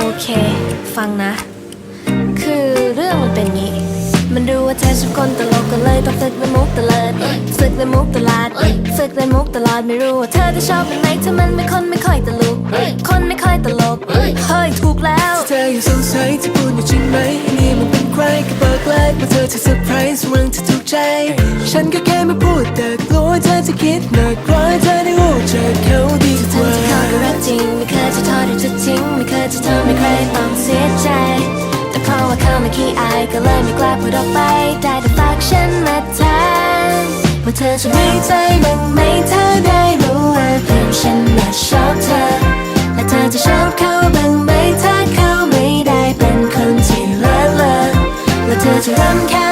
โอเค ฟังนะ คือเรื่องมันเป็นงี้ มันรู้ว่าเธอชอบคนตลกก็เลยต้องฝึกเล่นมุกตลอดฝึกเล่นมุกตลาดฝึกเล่นมุกตลอดไม่รู้ว่าเธอจะชอบเป็นไหนถ้ามันเป็นคนไม่ค่อยตลกคนไม่ค่อยตลกเฮ้ยถูกแล้วเธอยังสงสัยที่พูดอยู่จริงไหมไอ้นี่มันเป็นใครก็บอกเลยว่าเธอจะเซอร์ไพรส์มึงจะถูกใจ ฉันก็แค่มาพูดแต่กลัวเธอจะคิดหนักกลัวเธอได้รู้จักเขาดีกทั้งว่าที่เขาก็รักจริงไม่เคยจะทอดหรือจะทิ้งไม่เคย จะทำให้ใครต้องเสียใจ แต่เพราะว่าเขาไม่ขี้อายก็เลยไม่กล้าพูดออกไป ได้แต่ฝากฉันมาถามว่าเธอจะไม่ใจบ้างไหมเธอได้รู้ว่าเพื่อฉันน่ะชอบเธอ และเธอจะชอบเขาบ้างไหมถ้าเขาไม่ได้เป็นคนที่เลิศเลอและเธอจะรำคา